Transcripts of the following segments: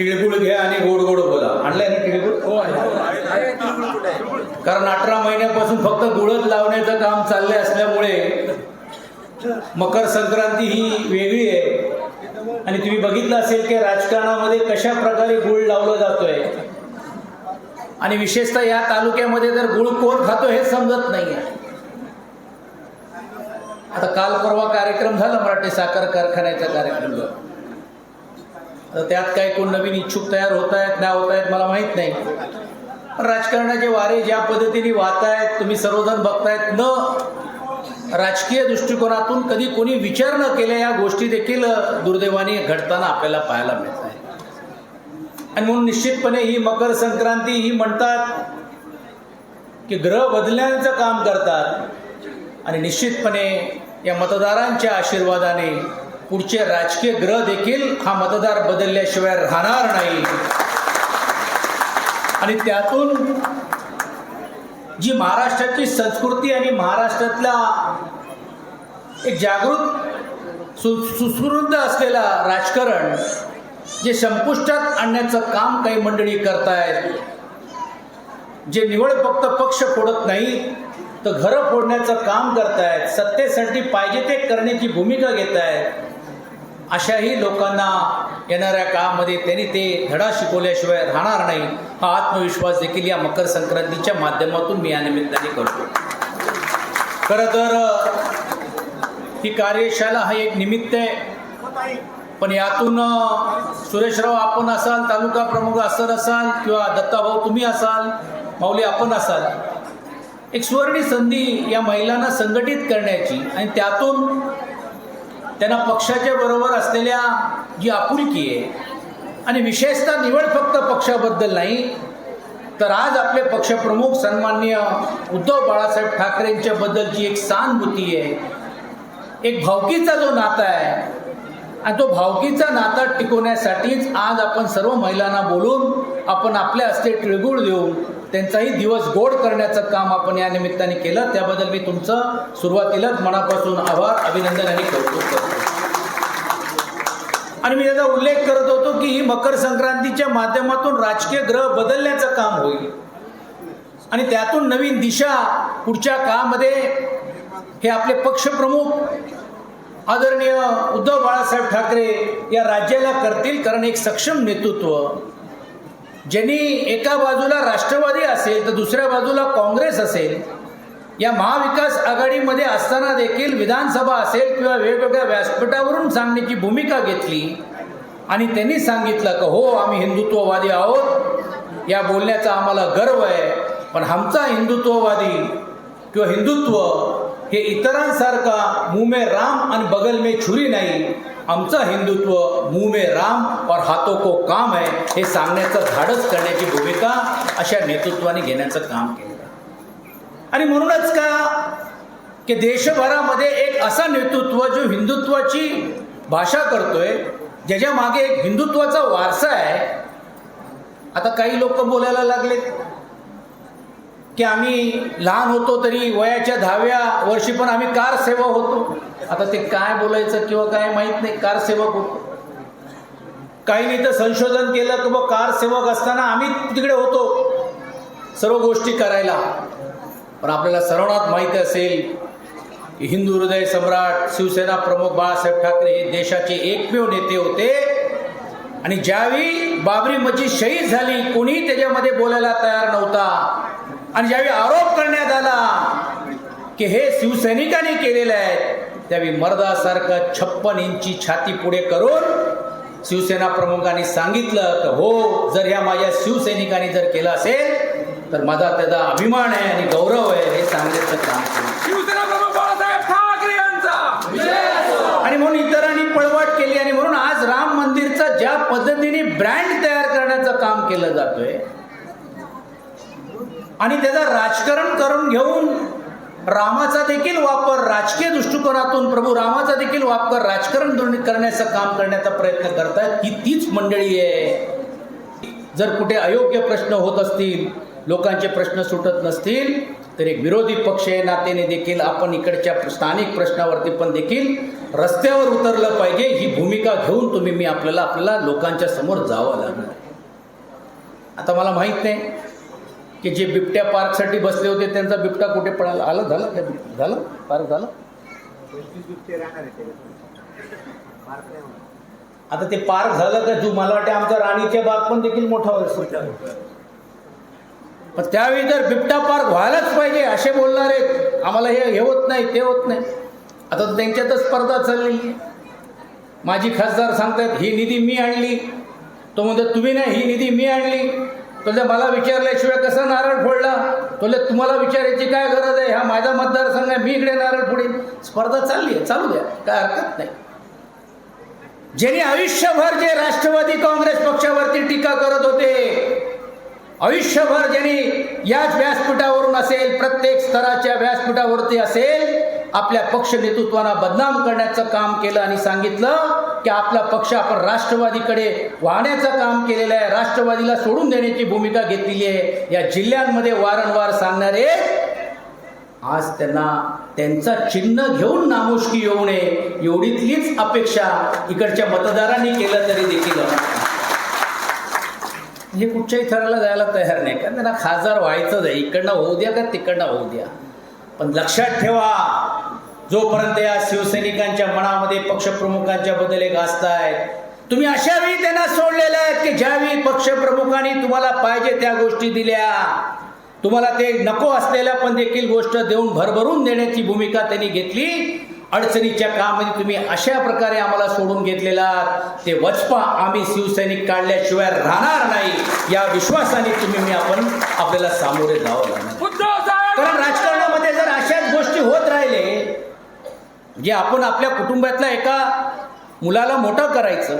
तिळगुळ घ्या आणि गोड गोड बोला. आणलंय ना तिळगुळ हो कारण अठरा महिन्यापासून फक्त गुळच लावण्याचं काम चाललंय असल्यामुळे मकर संक्रांती ही वेगळी आहे. आणि तुम्ही बघितलं असेल की राजकारणामध्ये कशा प्रकारे गुळ लावलं जातोय. आणि विशेषतः या तालुक्यामध्ये तर गुळ कोण खातो हे समजत नाही आता काल परवा कार्यक्रम झाला मराठी साखर कारखान्याचा कार्यक्रम झाला तर त्यात काही कोण नवीन इच्छुक तयार होत आहेत नाही होत आहेत मला माहीत नाही. पण राजकारणाचे वारे ज्या पद्धतीने वाहत आहेत तुम्ही सर्वजण बघतायत न राजकीय दृष्टिकोनातून कधी कोणी विचार न केल्या या गोष्टी देखील दुर्दैवाने घडताना आपल्याला पाहायला मिळत आहे आणि म्हणून निश्चितपणे ही मकर संक्रांती ही म्हणतात की ग्रह बदलण्याचं काम करतात. आणि निश्चितपणे या मतदारांच्या आशीर्वादाने पुढचे राजकीय ग्रह देखील हा मतदार बदलल्याशिवाय राहणार नाही. आणि त्यातून जी महाराष्ट्राची संस्कृती आणि महाराष्ट्रातला एक जागृत सु सुसमृद्ध असलेला राजकारण जे संपुष्टात आणण्याचं काम काही मंडळी करतायत जे निवड फक्त पक्ष फोडत नाही तर घरं फोडण्याचं काम करतायत सत्तेसाठी पाहिजे ते करण्याची भूमिका घेत आहेत अशाही लोकांना येणाऱ्या काळामध्ये त्यांनी ते धडा शिकवल्याशिवाय राहणार नाही हा आत्मविश्वास देखील या मकर संक्रांतीच्या माध्यमातून मी या निमित्ताने करतो. खरं तर ही कार्यशाला हा एक निमित्त आहे. पण यातून सुरेशराव आपण असाल तालुका प्रमुख असर असाल किंवा दत्ताभाऊ तुम्ही असाल माऊली आपण असाल एक सुवर्णी संधी या महिलांना संघटित करण्याची आणि त्यातून त्यांना पक्षाच्या बरोबर असलेल्या जी आपुलकी आहे आणि विशेषतः निवड फक्त पक्षाबद्दल नाही तर आज आपले पक्षप्रमुख सन्मान्य उद्धव बाळासाहेब ठाकरेंच्या बद्दलची एक सहानुभूती आहे. एक भावकीचा जो नाता आहे आणि तो भावकीचा नाता टिकवण्यासाठीच आज आपण सर्व महिलांना बोलून आपण आपल्या हस्ते तिळगुळ देऊन त्यांचाही दिवस गोड करण्याचं काम आपण या निमित्ताने केलं. त्याबद्दल मी तुमचं सुरुवातीलाच मनापासून आभार अभिनंदन आणि कौतुक करतो. आणि मी त्याचा उल्लेख करत होतो की ही मकर संक्रांतीच्या माध्यमातून राजकीय ग्रह बदलण्याचं काम होईल. आणि त्यातून नवीन दिशा पुढच्या काळामध्ये हे आपले पक्षप्रमुख आदरणीय उद्धव बाळासाहेब ठाकरे या राज्याला करतील कारण एक सक्षम नेतृत्व. ज्यांनी एका बाजूला राष्ट्रवादी असेल तर दुसऱ्या बाजूला काँग्रेस असेल या महाविकास आघाडीमध्ये असताना देखील विधानसभा असेल किंवा वेगवेगळ्या व्यासपीठावरून सांगण्याची भूमिका घेतली. आणि त्यांनी सांगितलं की हो आम्ही हिंदुत्ववादी आहोत. या बोलण्याचा आम्हाला गर्व आहे. पण आमचा हिंदुत्ववादी किंवा हिंदुत्व हे इतरांसारखा मुमे राम आणि बगल मे छुरी नाही. आमचं हिंदुत्व मुमे राम और हातो को काम आहे हे सांगण्याचं धाडस करण्याची भूमिका अशा नेतृत्वाने घेण्याचं काम केलं. आणि म्हणूनच का? की देशभरामध्ये एक असा नेतृत्व जो हिंदुत्वाची भाषा करतोय ज्याच्या मागे एक हिंदुत्वाचा वारसा आहे आता काही लोक बोलायला लागले. की आम्ही लहान होतो तरी वयाच्या दहाव्या वर्षी पण आम्ही कार सेवक होतो. आता ते काय बोलायचं किंवा काय माहीत नाही कार सेवक होतो काहींनी तर संशोधन केलं की बा कार सेवक असताना आम्ही तिकडे होतो. सर्व गोष्टी करायला. पण आपल्याला सर्वांनाच माहीत असेल हिंदू हृदय सम्राट शिवसेना प्रमुख बाळासाहेब ठाकरे हे देशाचे एकमेव नेते होते. आणि ज्यावेळी बाबरी मस्जिद शहीद झाली कोणीही त्याच्यामध्ये बोलायला तयार नव्हता. आणि ज्यावेळी आरोप करण्यात आला की हे शिवसैनिकांनी केलेलं आहे त्यावेळी मर्दासारखं छप्पन इंची छाती पुढे करून शिवसेना प्रमुखांनी सांगितलं तर हो जर ह्या माझ्या शिवसैनिकांनी जर केलं असेल तर माझा त्याचा अभिमान आहे आणि गौरव आहे हे सांगण्याचं काम शिवसेना प्रमुख बाळासाहेब ठाकरे यांचा. आणि म्हणून इतरांनी पळवाट केली आणि म्हणून आज राम मंदिरचा ज्या पद्धतीने ब्रँड तयार करण्याचं काम केलं जातोय आणि त्याचा राजकारण करून घेऊन रामाचा देखील वापर राजकीय दृष्टिकोनातून प्रभू रामाचा देखील वापर राजकारण करण्याचं काम करण्याचा प्रयत्न करतायत ही तीच मंडळी आहे. जर कुठे अयोग्य प्रश्न होत असतील लोकांचे प्रश्न सुटत नसतील तर एक विरोधी पक्ष या नात्याने देखील आपण इकडच्या स्थानिक प्रश्नावरती पण देखील रस्त्यावर उतरलं पाहिजे ही भूमिका घेऊन तुम्ही मी आपल्याला आपल्याला लोकांच्या समोर जावं लागणार. आता मला माहीत नाही की जे बिबट्या पार्कसाठी बसले होते त्यांचा बिबटा कुठे पळाला? आलं झालं? त्या झालं? पार्क झालं? आता ते पार्क झालं का जू? मला वाटतं आमचा राणीच्या बाग पण देखील मोठा होईल. पण त्यावेळी जर बिबटा पार्क व्हायलाच पाहिजे असे बोलणारे आम्हाला हे हे होत नाही ते होत नाही. आता तर त्यांच्यातच स्पर्धा चालली आहे. माझी खासदार सांगतात ही निधी मी आणली. तो म्हणतो तुम्ही नाही ही निधी मी आणली. तुला मला विचारल्याशिवाय कसा नारळ फोडला? तुला तुम्हाला विचारायची काय गरज आहे? हा माझा मतदारसंघ आहे मी इकडे नारळ फोडीन. स्पर्धा चालली आहे चालू द्या काय हरकत नाही. ज्यांनी आयुष्यभर जे राष्ट्रवादी काँग्रेस पक्षावरती टीका करत होते आयुष्यभर ज्यांनी याच व्यासपीठावरून असेल प्रत्येक स्तराच्या व्यासपीठावरती असेल आपल्या पक्ष नेतृत्वाला बदनाम करण्याचं काम केलं आणि सांगितलं की आपला पक्ष आपण राष्ट्रवादीकडे वाहण्याचं काम केलेलं आहे. राष्ट्रवादीला सोडून देण्याची भूमिका घेतलेली आहे. या जिल्ह्यांमध्ये वारंवार सांगणारे आज त्यांना त्यांचा चिन्ह घेऊन नामुष्की येऊ नये एवढीतलीच अपेक्षा इकडच्या मतदारांनी केलं तरी देखील. हे कुठच्याही थराला जायला तयार नाही. कारण त्यांना खासदार व्हायचंच आहे. इकडनं होऊ द्या का तिकडनं होऊ द्या. पण लक्षात ठेवा जोपर्यंत या शिवसैनिकांच्या मनामध्ये पक्षप्रमुखांच्या बद्दल एक आस्था आहे तुम्ही अशा वेळी त्यांना सोडलेलं आहे की ज्यावेळी पक्षप्रमुखांनी तुम्हाला पाहिजे त्या गोष्टी दिल्या. तुम्हाला ते नको असलेल्या पण देखील गोष्ट देऊन भरभरून देण्याची भूमिका त्यांनी घेतली. अडचणीच्या कामामध्ये तुम्ही अशा प्रकारे आम्हाला सोडून घेतलेला ते वचपा आम्ही शिवसैनिक काढल्याशिवाय राहणार नाही. या विश्वासाने तुम्ही मी आपण आपल्याला सामोरे जावं लागणार. कारण राजकारणामध्ये जर अशाच गोष्टी होत राहिले जे आपण आपल्या कुटुंबातल्या एका मुलाला मोठं करायचं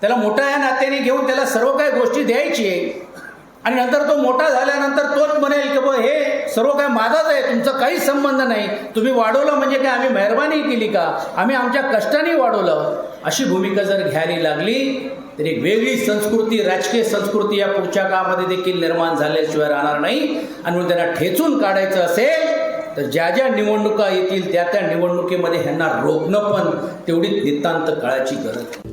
त्याला मोठा या नात्याने घेऊन त्याला सर्व काही गोष्टी द्यायची आहे आणि नंतर तो मोठा झाल्यानंतर तोच म्हणेल की बघ हे सर्व काय माझाच आहे तुमचा काहीच संबंध नाही. तुम्ही वाढवलं म्हणजे काय आम्ही मेहरबानी केली का? आम्ही आमच्या कष्टाने वाढवलं. अशी भूमिका जर घ्यायला लागली तर एक वेगळी संस्कृती राजकीय संस्कृती या पुढच्या काळामध्ये देखील निर्माण झाल्याशिवाय राहणार नाही. आणि म्हणून त्यांना ठेचून काढायचं असेल तर ज्या ज्या निवडणुका येतील त्या त्या निवडणुकीमध्ये ह्यांना रोखणं पण तेवढीच नितांत काळाची गरज